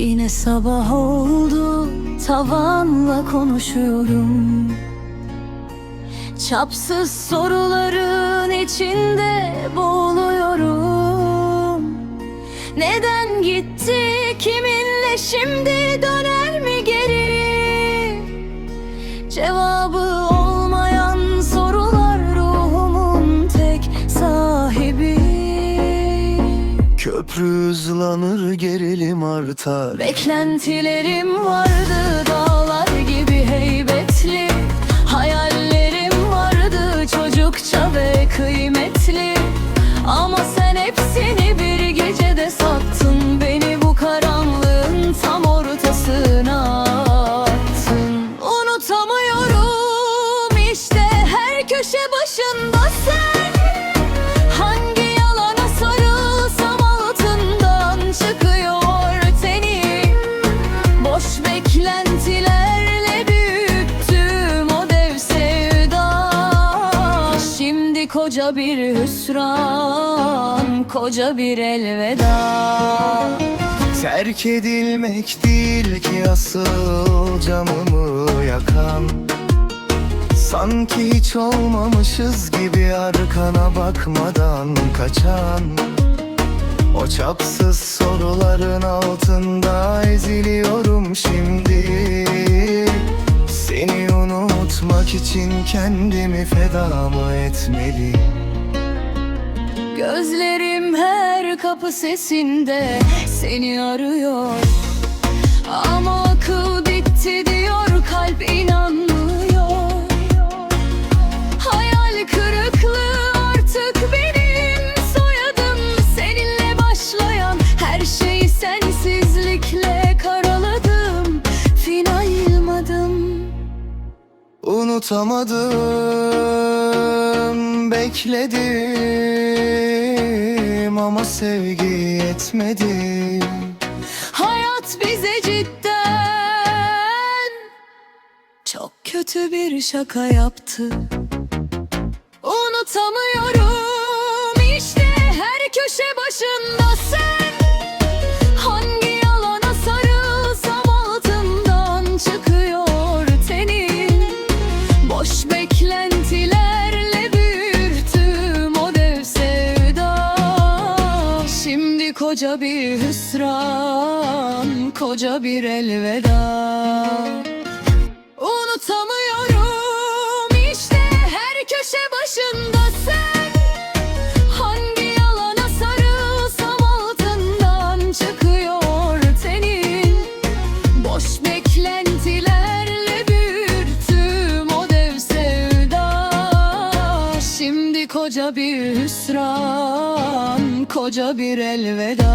Yine sabah oldu tavanla konuşuyorum. Çapsız soruların içinde boğuluyorum. Neden gitti kiminle şimdi döner mi Köprü hızlanır gerilim artar. Beklentilerim vardı dağlar gibi heybetli. Hayallerim vardı çocukça ve kıymetli. Ama sen hepsini bir gecede sattın. Beni bu karanlığın tam ortasına attın. Unutamıyorum işte her köşe başında koca bir hüsran, koca bir elveda. Terk edilmek değil ki asıl canımı yakan. Sanki hiç olmamışız gibi arkana bakmadan kaçan. O çapsız soruların altında eziliyorum şimdi için kendimi feda mı etmeliyim? Gözlerim her kapı sesinde seni arıyor Unutamadım, bekledim ama sevgi yetmedi. Hayat bize cidden çok kötü bir şaka yaptı. Unutamıyorum işte her köşe başında koca bir hüsran, koca bir elveda Şimdi koca bir hüsran, koca bir elveda